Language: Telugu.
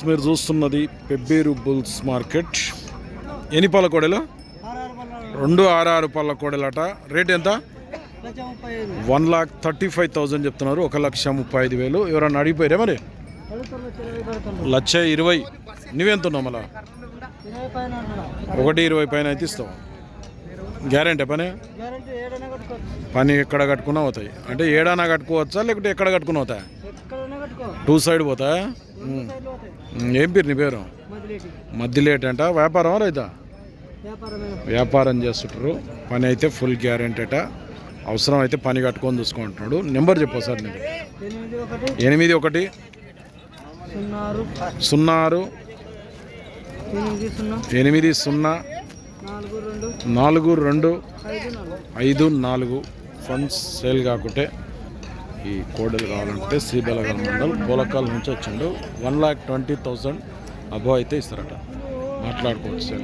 మీరు చూస్తున్నది పెబ్బేరు బుల్స్ మార్కెట్. ఎన్ని పళ్ళ కోడెలు? రెండు ఆర్ఆర్ ఆరు రేట్ ఎంత? One lakh thirty five thousand చెప్తున్నారు. ఒక లక్ష ముప్పై ఐదు వేలు. ఎవరన్నా అడిగిపోయారా మరి? లక్ష ఇరవై. నువ్వెంత ఉన్నావు మళ్ళా? ఒకటి ఇరవై పైన అయితే ఇస్తావు గ్యారంటీ పని? పని ఎక్కడ కట్టుకున్నా అవుతాయి అంటే ఏడానా కట్టుకోవచ్చా? లేకుంటే ఎక్కడ కట్టుకుని అవుతాయా టూ సైడ్ పోతా? ఏం పేరు నీ పేరు? మధ్యలేట్ అంట. వ్యాపారం రైతా? వ్యాపారం చేస్తుంటారు. పని అయితే ఫుల్ గ్యారంటీ అట. అవసరం అయితే పని కట్టుకొని చూసుకుంటున్నాడు. నెంబర్ చెప్పు సార్ నేను ఎనిమిది ఒకటి. సున్నా ఆరు ఎనిమిది సున్నా. నాలుగు రెండు. ఐదు నాలుగు. ఫండ్స్ సేల్ కాకుంటే ఈ కోడలు కావాలంటే శ్రీబెలగల్ మండల్ పోలకాల నుంచి వచ్చిండు. వన్ ల్యాక్ ట్వంటీ థౌజండ్ అబో అయితే ఇస్తారట. మాట్లాడుకోవచ్చు